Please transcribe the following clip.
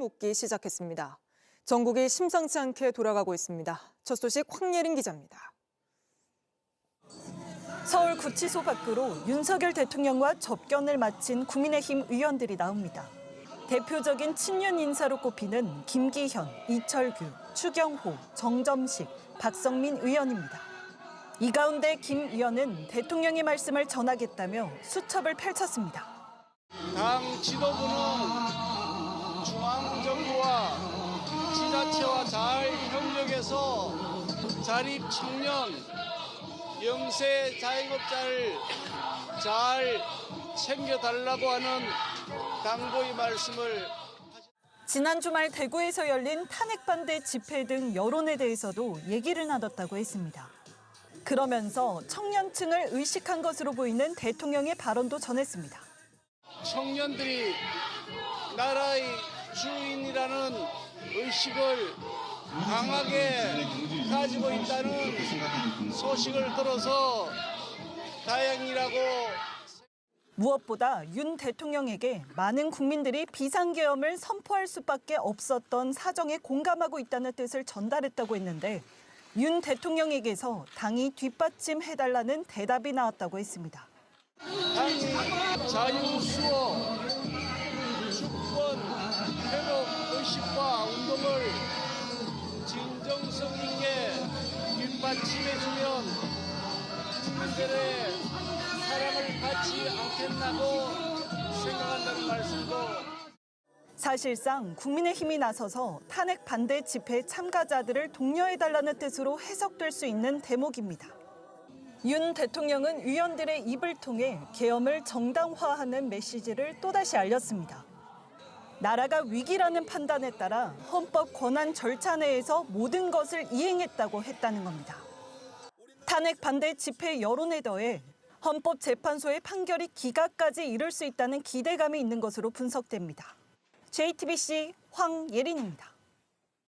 묻기 시작했습니다. 전국이 심상치 않게 돌아가고 있습니다. 첫 소식 황예린 기자입니다. 서울 구치소 밖으로 윤석열 대통령과 접견을 마친 국민의힘 의원들이 나옵니다. 대표적인 친윤 인사로 꼽히는 김기현, 이철규, 추경호, 정점식, 박성민 의원입니다. 이 가운데 김 의원은 대통령의 말씀을 전하겠다며 수첩을 펼쳤습니다. 당 지도부는 지자체와 잘 협력해서 자립 청년, 영세 자영업자를 잘 챙겨달라고 하는 당부의 말씀을 지난 주말 대구에서 열린 탄핵 반대 집회 등 여론에 대해서도 얘기를 나눴다고 했습니다. 그러면서 청년층을 의식한 것으로 보이는 대통령의 발언도 전했습니다. 청년들이 나라의 주인이라는 의식을 강하게 가지고 있다는 소식을 들어서 다행이라고 무엇보다 윤 대통령에게 많은 국민들이 비상계엄을 선포할 수밖에 없었던 사정에 공감하고 있다는 뜻을 전달했다고 했는데 윤 대통령에게서 당이 뒷받침해달라는 대답이 나왔다고 했습니다. 당이 자유수호 뒷받침해주면 국민들의 사랑을 받지 않겠나고 생각한다는 말씀도 사실상 국민의힘이 나서서 탄핵 반대 집회 참가자들을 독려해달라는 뜻으로 해석될 수 있는 대목입니다. 윤 대통령은 의원들의 입을 통해 계엄을 정당화하는 메시지를 또다시 알렸습니다. 나라가 위기라는 판단에 따라 헌법 권한 절차 내에서 모든 것을 이행했다고 했다는 겁니다. 탄핵 반대 집회 여론에 더해 헌법재판소의 판결이 기각까지 이룰 수 있다는 기대감이 있는 것으로 분석됩니다. JTBC 황예린입니다.